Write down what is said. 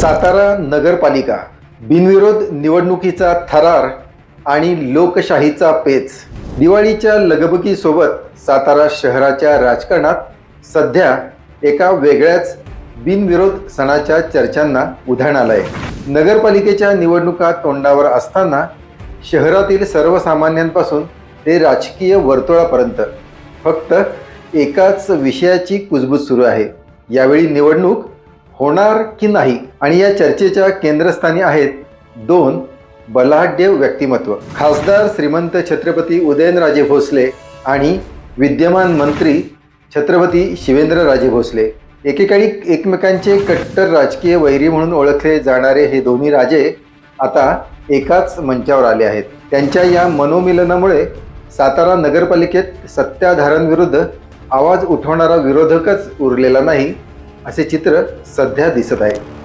सातारा नगरपालिका बिनविरोध निवडणुकीचा थरार आणि लोकशाहीचा पेच. दिवाळीच्या लगबगीसोबत सातारा शहराच्या राजकारणात सध्या एका वेगळ्याच बिनविरोध सणाच्या चर्चांना उधाण आलंय. नगरपालिकेच्या निवडणुका तोंडावर असताना शहरातील सर्वसामान्यांपासून ते राजकीय वर्तुळापर्यंत फक्त एकाच विषयाची कुजबूज सुरू आहे. यावेळी निवडणूक होणार की नाही? आणि या चर्चेच्या केंद्रस्थानी आहेत दोन बलाढ्य व्यक्तिमत्व. खासदार श्रीमंत छत्रपती उदयनराजे भोसले आणि विद्यमान मंत्री छत्रपती शिवेंद्रराजे भोसले. एकेकाळी एकमेकांचे कट्टर राजकीय वैरी म्हणून ओळखले जाणारे हे दोन्ही राजे आता एकाच मंचावर आले आहेत. त्यांच्या या मनोमिलनामुळे सातारा नगरपालिकेत सत्ताधाऱ्यांविरुद्ध आवाज उठवणारा विरोधकच उरलेला नाही. असे चित्र सध्या दिसत आहे.